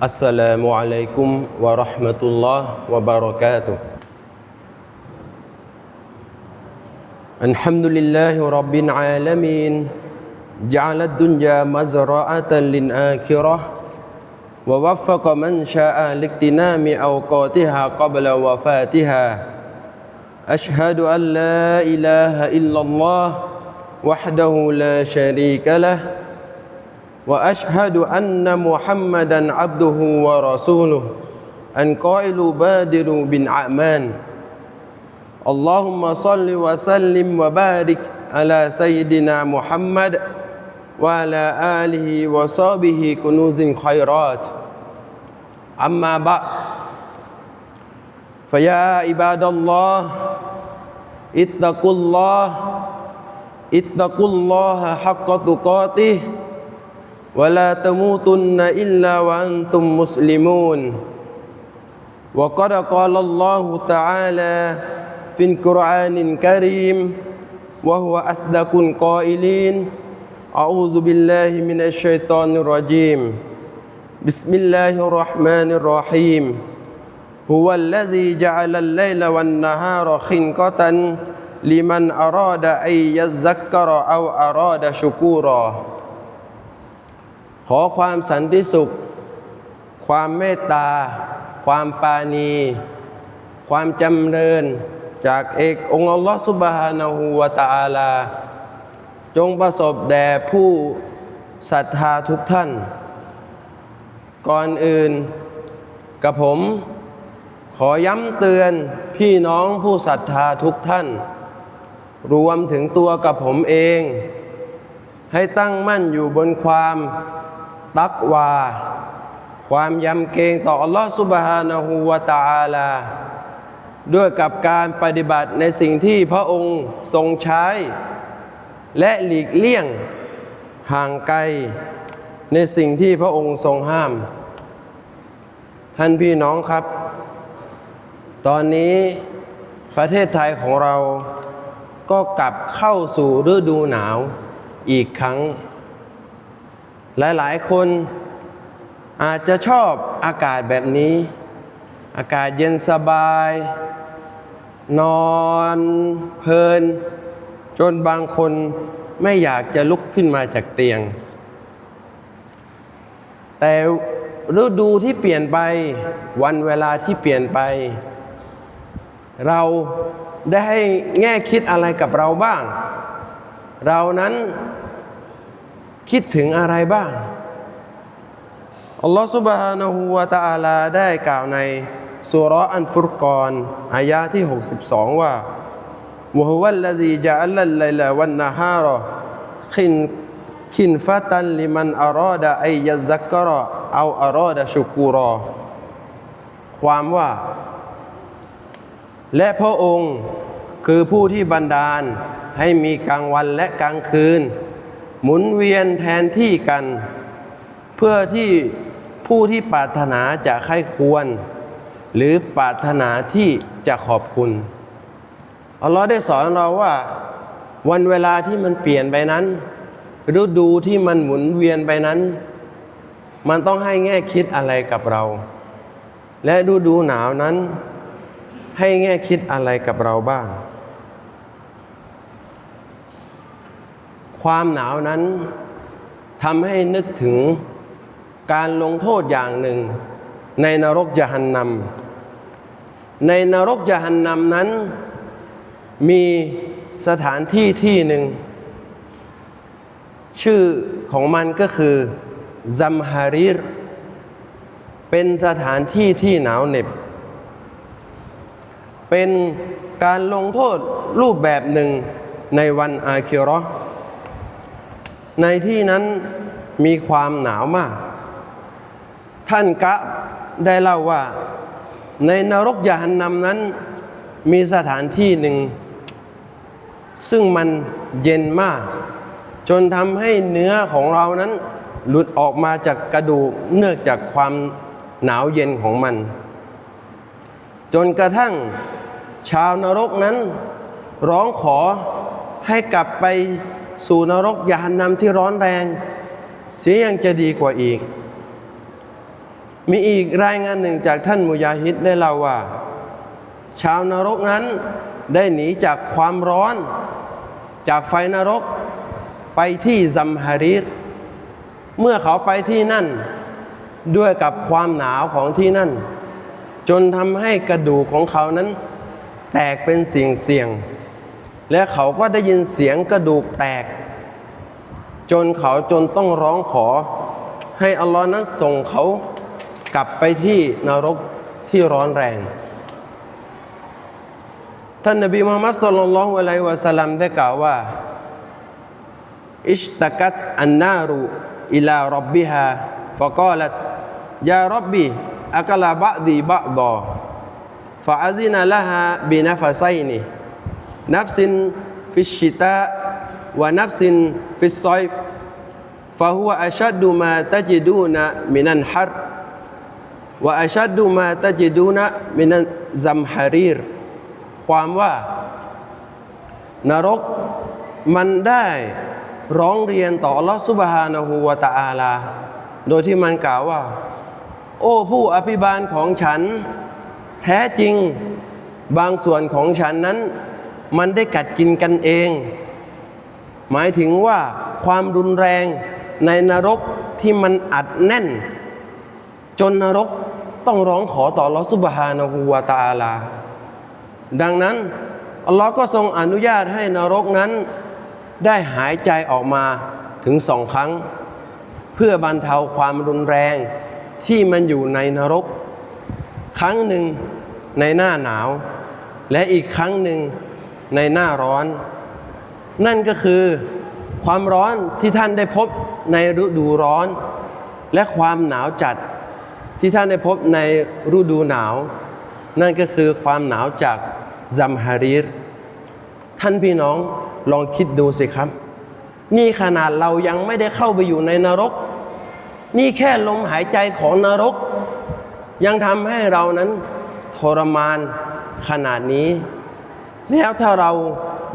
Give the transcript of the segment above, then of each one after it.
السلام عليكم ورحمة الله وبركاته. الحمد لله رب العالمين. جعل الدنيا مزرعة للآخرة ووفق من شاء لاغتنام أوقاتها قبل وفاتها. أشهد أن لا إله إلا الله وحده لا شريك له وأشهد أن محمدا عبده ورسوله ان قائل بادروا بالاعمال اللهم صل وسلم وبارك على سيدنا محمد وعلى آله وصحبه كنوز خيرات. أما بعد فيا عباد الله اتقوا الله اتقوا الله حق تقاته. ولا تموتن إلا وأنتم مسلمون. وقد قال الله تعالى في القرآن الكريم وهو أصدق القائلين أعوذ بالله من الشيطان الرجيم. بسم الله الرحمن الرحيم. هو الذي جعل الليل والنهار خنقة لمن أراد أن يذكر أو أراد شكورا ขอความสันติสุข ความเมตตา ความปาณีความจำเริญจากเอกองค์อัลลอฮฺสุบฮานะฮูวะตะอาลา จงประสบแด่ผู้ศรัทธาทุกท่าน ก่อนอื่นกับผม ขอย้ำเตือนพี่น้องผู้ศรัทธาทุกท่าน รวมถึงตัวกับผมเอง ให้ตั้งมั่นอยู่บนความ ตักวา ความยำเกรงต่ออัลลอฮฺสุบฮานะฮูวะตะอาลา ด้วยกับการปฏิบัติในสิ่งที่พระองค์ทรงใช้ และหลีกเลี่ยงห่างไกลในสิ่งที่พระองค์ทรงห้าม ท่านพี่น้องครับ ตอนนี้ประเทศไทยของเราก็กลับเข้าสู่ฤดูหนาวอีกครั้ง หลายๆ คนอาจจะชอบอากาศแบบนี้ อากาศเย็นสบาย นอนเพลิน จนบางคนไม่อยากจะลุกขึ้นมาจากเตียง แต่ฤดูที่เปลี่ยนไปวันเวลาที่เปลี่ยนไป เราได้ให้แง่คิดอะไรกับเราบ้าง เรานั้น คิดถึงอะไรบ้าง อัลลอฮฺซุบฮานะฮูวะตาลาได้กล่าวในสุรอันฟุรกอนอายะที่ 62 ว่าวะฮุวัลลซีจะอัลลลัยลาวันนาฮารอขินขินฟาตันลิมันอารอดะไอยัซักกรอเอาอารอดะชุกูรอ ความว่า และพระองค์คือผู้ที่บันดาลให้มีกลางวันและกลางคืน หมุนเวียนแทนที่กัน เพื่อที่ผู้ที่ปรารถนาจะใคร่ควร หรือปรารถนาที่จะขอบคุณอัลลอฮ์ได้สอนเราว่า วันเวลาที่มันเปลี่ยนไปนั้น ฤดูที่มันหมุนเวียนไปนั้น มันต้องให้แง่คิดอะไรกับเรา และฤดูหนาวนั้น ให้แง่คิดอะไรกับเราบ้าง ความหนาวนั้นทำให้นึกถึงการลงโทษอย่างหนึ่ง ในนรกยะหันนำในนรกยะหันนำนั้น มีสถานที่ที่หนึ่ง ชื่อของมันก็คือซัมฮาริรเป็นสถานที่ที่หนาวเหน็บ เป็นการลงโทษรูปแบบหนึ่งในวันอาคิราะห์ ในที่นั้นมีความหนาวมาก ท่านกะได้เล่าว่า ในนรกยาหันนำนั้น มีสถานที่หนึ่ง ซึ่งมันเย็นมาก จนทำให้เนื้อของเรานั้นหลุดออกมาจากกระดูกเนื่องจากความหนาวเย็นของมัน จนกระทั่งชาวนรกนั้น ร้องขอให้กลับไป สู่นรกยานนำที่ร้อนแรง เสียยังจะดีกว่าอีก มีอีกรายงานหนึ่งจากท่านมุยาฮิดได้เล่าว่า ชาวนรกนั้นได้หนีจากความร้อน จากไฟนรกไปที่ซัมฮารีรเมื่อเขาไปที่นั่นด้วยกับความหนาวของที่นั่น จนทำให้กระดูกของเขานั้น แตกเป็นเสียงเสียง และเขาก็ได้ยินเสียงกระดูกแตก จนเขาจนต้องร้องขอ ให้อัลลอฮ์นั้นส่งเขากลับไปที่นรกที่ร้อนแรง ท่านนบีมุฮัมมัดสุลลัลลอฮุอะลัยฮิวะสัลลัมได้กล่าวว่า อิชตะกัตอันนารุอิลารับบิฮาฟะกาลัตยารับบีอักลาบะดีบะดอฟะอาซินละฮาบินฟะไซนี นับสินฟิชิตะวานับสินฟิซอยฟะฮัวอัชัดดูมาตะจิดูนะมินันฮัรวาอาชัดดูมาตะจิดูนะมินันซัมฮารีรความว่านรกมันได้ร้องเรียนต่อลอสุบฮานะฮูวาตาอาลา โดยที่มันกล่าวว่า โอ้ผู้อภิบาลของฉัน แท้จริงบางส่วนของฉันนั้น มันได้กัดกินกันเอง หมายถึงว่าความรุนแรงในนรกที่มันอัดแน่น จนนรกต้องร้องขอต่อลอฮฺซุบฮานะฮูวะตาลา ดังนั้นอัลลอฮ์ก็ทรงอนุญาตให้นรกนั้น ได้หายใจออกมาถึงสองครั้ง เพื่อบรรเทาความรุนแรงที่มันอยู่ในนรก ครั้งหนึ่งในหน้าหนาว และอีกครั้งหนึ่ง ในหน้าร้อน นั่นก็คือความร้อนที่ท่านได้พบในฤดูร้อน และความหนาวจัดที่ท่านได้พบในฤดูหนาว นั่นก็คือความหนาวจากซัมฮารีรท่านพี่น้องลองคิดดูสิครับ นี่ขนาดเรายังไม่ได้เข้าไปอยู่ในนรก นี่แค่ลมหายใจของนรก ยังทำให้เรานั้นทรมานขนาดนี้ แล้วถ้าเรา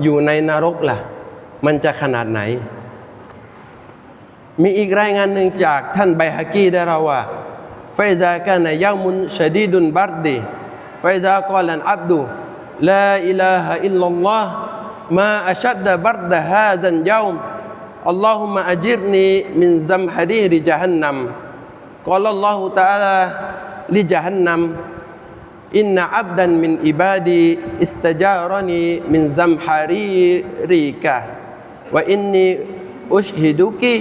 อยู่ในนรกล่ะ มันจะขนาดไหน มีอีกรายงานหนึ่งจากท่านไบฮากีได้เราว่าไฟซากานยามุนชดีดุนบัรดีไฟซากอลันอับดุลาอิลาฮะอิลลัลลอฮ์มาอัชัดดบัรดฮาซันยามอัลลอฮุมะอัจิรนีมินซัมฮะรีริจฮันนัมกอลอัลลอฮุตะอาลาลิจฮันนัม อินนับดันมินอิบาดีอิสตจารนีมินซัมฮารีริกะวะอินนีอุชฮิดุกิ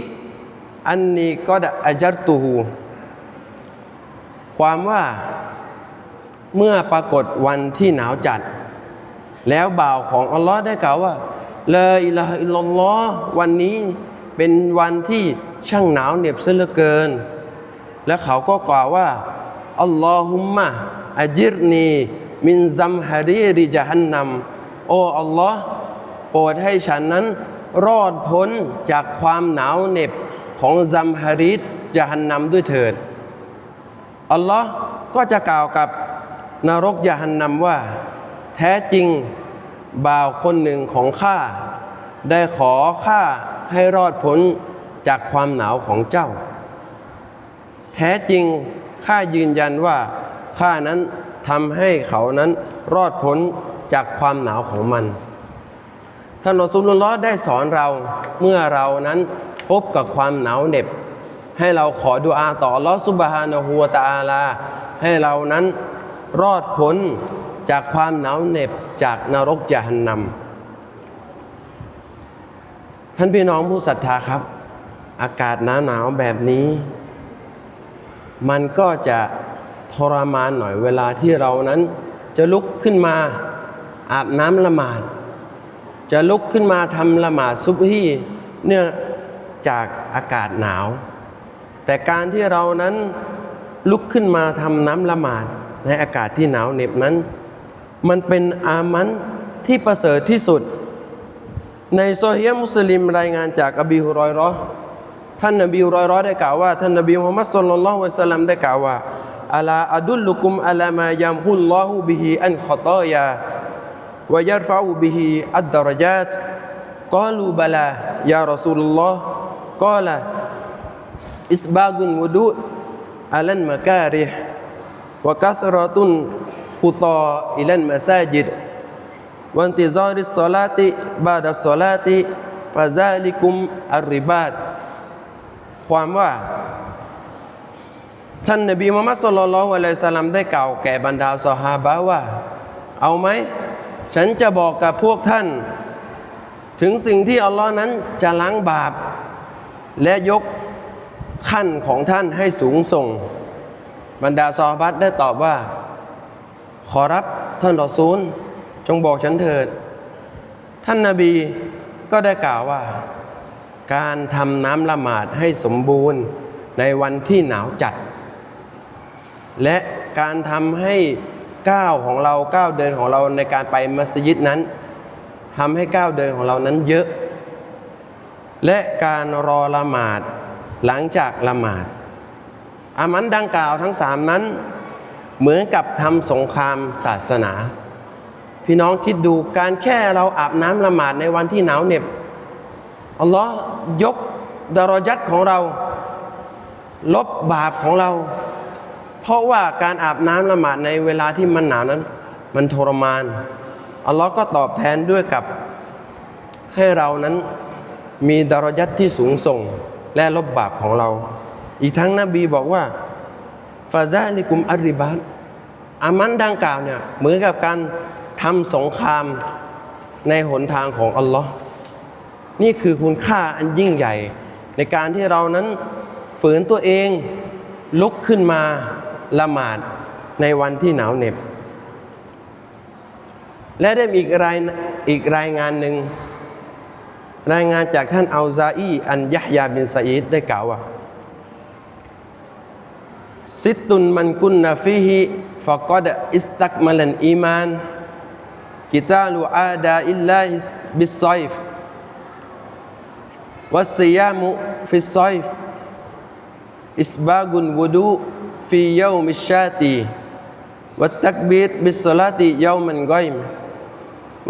อันนีก็ดอัจัรตูฮูความว่าเมื่อปรากฏวันที่หนาวจัด แล้วบ่าวของอัลลอฮ์ได้กล่าวว่าลาอิลาฮะอิลลัลอฮ์วันนี้เป็นวันที่ช่างหนาวเหน็บเสียเหลือเกิน และเขาก็กล่าวว่าอัลลอฮุมมะ อัจิรนี มินซัมฮารีริจฮันนัมโอ้อัลลอฮ์โปรดให้ฉันนั้น รอดพ้นจากความหนาวเหน็บของซัมฮาริจฮันนัมด้วยเถิดอัลลอฮ์ก็จะกล่าวกับนรกยะฮันนัมว่า แท้จริงบ่าวคนหนึ่งของข้า ได้ขอข้าให้รอดพ้นจากความหนาวของเจ้า แท้จริงข้ายืนยันว่า ข้านั้นทำให้เขานั้นรอดพ้นจากความหนาวของมันท่านรอซูลุลลอฮ์ได้สอนเราเมื่อเรานั้นพบกับความหนาวเหน็บ ให้เราขอดุอาต่อลอฮ์ซุบฮานะฮูวตาลา ให้เรานั้นรอดพ้นจากความหนาวเหน็บจากนรกยะฮันนัมท่านพี่น้องผู้ศรัทธาครับ อากาศหนาวหนาวๆแบบนี้ มันก็จะ ทรมานหน่อยเวลาที่เรานั้นจะลุกขึ้นมาอาบน้ำละหมาด จะลุกขึ้นมาทำละหมาดซุบฮีเนื่องจากอากาศหนาว แต่การที่เรานั้นลุกขึ้นมาทำน้ำละหมาด ในอากาศที่หนาวเหน็บนั้น มันเป็นอามันที่ประเสริฐที่สุด ในโซเฮียมุสลิมรายงานจากอบีฮุรอยรอท่านนบีฮุรอยรอได้กล่าวว่าท่านนบีมุฮัมมัดสุลลัลลอฮุอะลัยฮิวะสัลลัมได้กล่าวว่า อัลาอัดุลลุกุมอัลามายามฮุลลอฮุบิฮิอันขอตอยาวะยัรฟะอุบิฮิอัดดารญาตกาลูบลายารอซูลุลลอฮ์กาลอิสบากุนวุดุ อัลันมะการิฮวะกัสรอตุนคุตออิลันมะซาจิดวันติซอริสซอลาติบาดัสซอลาติฟาซาลิกุมอัรริบาตความว่า ท่านนบีมุฮัมมัดสุลลัลลอฮุอะลัยฮิสลามได้กล่าวแก่บรรดาซอฮาบะว่า เอาไหม ฉันจะบอกกับพวกท่าน ถึงสิ่งที่อัลลอฮ์นั้นจะล้างบาป และยกขั้นของท่านให้สูงส่ง บรรดาซอฮาบัตได้ตอบว่า ขอรับท่านรอซูล จงบอกฉันเถิด ท่านนาบีก็ได้กล่าวว่า การทำน้ำละหมาดให้สมบูรณ์ในวันที่หนาวจัด และการทำให้ก้าวของเราก้าวเดินของเราในการไปมัสยิดนั้นทำให้ก้าวเดินของเรานั้นเยอะ และการรอละหมาดหลังจากละหมาดอามันดังกล่าวทั้งสามนั้น เหมือนกับทำสงครามศาสนา พี่น้องคิดดูการแค่เราอาบน้ำละหมาดในวันที่หนาวเหน็บอัลลอฮ์ยกดารอยัดของเรา ลบบาปของเรา เพราะว่าการอาบน้ำละหมาดในเวลาที่มันหนาวนั้น มันทรมานอัลลอฮ์ก็ตอบแทนด้วยกับให้เรานั้นมีดารยัตที่สูงส่งและลบบาปของเรา อีกทั้งนบีบอกว่าฟาซาลิกุมอัริบานอามันดังกล่าวเนี่ยเหมือนกับการทำสงครามในหนทางของอัลลอฮ์นี่คือคุณค่าอันยิ่งใหญ่ ในการที่เรานั้นฝืนตัวเองลุกขึ้นมา ละหมาดในวันที่หนาวเหน็บ และได้มีอีกรายอีกรายงานหนึ่ง รายงานจากท่านอัลซาอีอันยะฮยาบินซาอีดได้กล่าวว่าซิตุนมันกุนนาฟิฮิฟะกอดอิสตักมัลันอีมานกิตาลูอาดาอิลลาฮิบิสซอยฟวัสซิยามุฟิสซอยฟอิสบากุนวุดู ฟีเยามิชาตีวัตตักบีรบิสลาติเยามันกอยม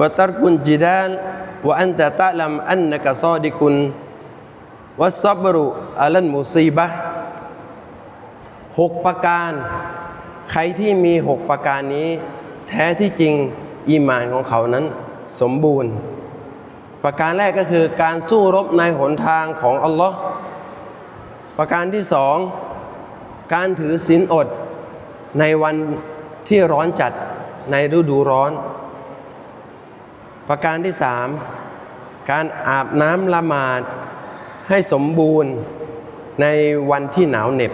วะตักุนจิดาลวะอันตะตะลัมอันนักซอดิกุนวัสซบรุอัลันมุซีบะหกประการ ใครที่มีหกประการนี้ แท้ที่จริงอีมานของเขานั้นสมบูรณ์ ประการแรกก็คือการสู้รบในหนทางของอัลลอฮ์ประการที่สอง การถือศีลอดในวันที่ร้อนจัดในฤดูร้อน ประการที่สามการอาบน้ำละหมาดให้สมบูรณ์ในวันที่หนาวเหน็บ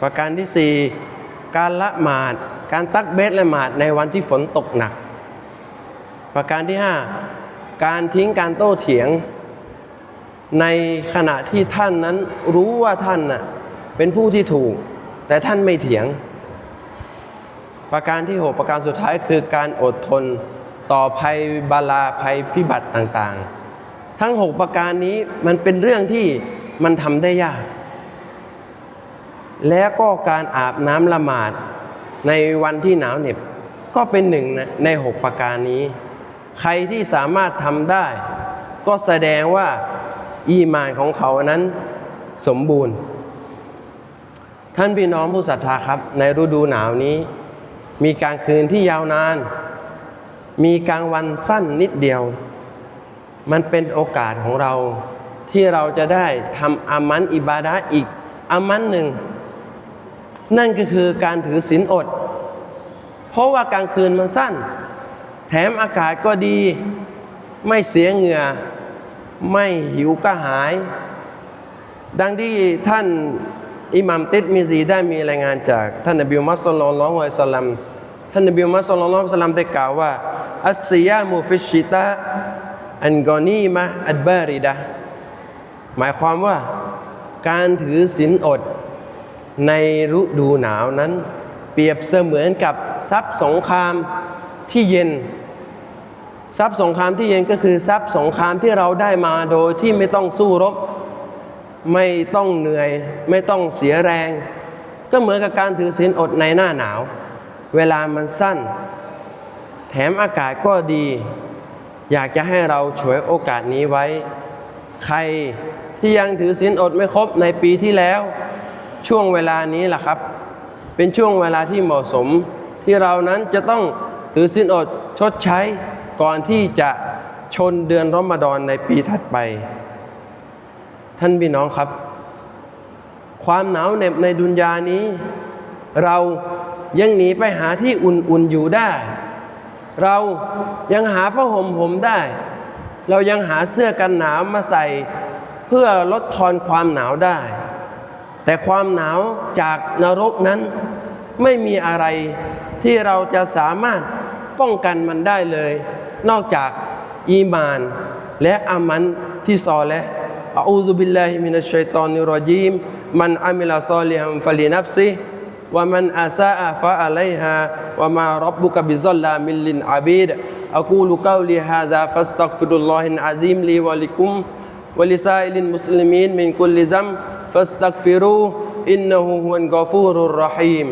ประการที่สี่การละหมาด การตักเบสละหมาดในวันที่ฝนตกหนัก ประการที่ห้าการทิ้งการโต้เถียง ในขณะที่ท่านนั้นรู้ว่าท่านน่ะ เป็นผู้ที่ถูก แต่ท่านไม่เถียง ประการที่หกประการสุดท้ายคือการอดทนต่อภัยบาลาภัยพิบัติต่างๆ ทั้งหกประการนี้มันเป็นเรื่องที่มันทำได้ยาก แล้วก็การอาบน้ำละหมาดในวันที่หนาวเหน็บ ก็เป็นหนึ่งในหกประการนี้ ใครที่สามารถทำได้ ก็แสดงว่าอีมานของเขานั้นสมบูรณ์ ท่านพี่น้องผู้ศรัทธาครับ ในฤดูหนาวนี้ มีกลางคืนที่ยาวนาน มีกลางวันสั้นนิดเดียว มันเป็นโอกาสของเราที่เราจะได้ทำอามันอิบาดะอีกอามันหนึ่ง นั่นก็คือการถือศีลอด เพราะว่ากลางคืนมันสั้น แถมอากาศก็ดี ไม่เสียเหงื่อ ไม่หิวก็หาย ดังที่ท่าน อิหมัมติดมิซีได้มีรายงานจากท่านนบีมุฮัมมัดสุลลัลลอฮุอะสลัมท่านนบีมุฮัมมัดสุลลัลลอฮุอะสลัมได้กล่าวว่าอัสซิยามุฟิชิตะอันกอนีมะอัดบาริดะห์หมายความว่าการถือศีลอดในฤดูหนาวนั้น เปรียบเสมือนกับทรัพย์สงครามที่เย็น ทรัพย์สงครามที่เย็นก็คือทรัพย์สงครามที่เราได้มาโดยที่ไม่ต้องสู้รบ ไม่ต้องเหนื่อย ไม่ต้องเสียแรง ก็เหมือนกับการถือศีลอดในหน้าหนาว เวลามันสั้น แถมอากาศก็ดี อยากจะให้เราฉวยโอกาสนี้ไว้ ใครที่ยังถือศีลอดไม่ครบในปีที่แล้ว ช่วงเวลานี้แหละครับ เป็นช่วงเวลาที่เหมาะสม ที่เรานั้นจะต้องถือสินอดชดใช้ก่อนที่จะชนเดือนรอมฎอนในปีถัดไป ท่านพี่น้องครับ ความหนาวเหน็บในดุนยานี้ เรายังหนีไปหาที่อุ่นๆอยู่ได้ เรายังหาผ้าห่มผมได้ เรายังหาเสื้อกันหนาวมาใส่ เพื่อลดทอนความหนาวได้ แต่ความหนาวจากนรกนั้น ไม่มีอะไรที่เราจะสามารถป้องกันมันได้เลย นอกจากอีมานและอามันที่ซอและ أعوذ بالله من الشيطان الرجيم. من عمل صالحا فلنفسه ومن أساء فعليها وما ربك بظلام للعبيد. أقول قولي هذا فاستغفر الله العظيم لي ولكم ولسائر المسلمين من كل ذنب فاستغفروه إنه هو الغفور الرحيم.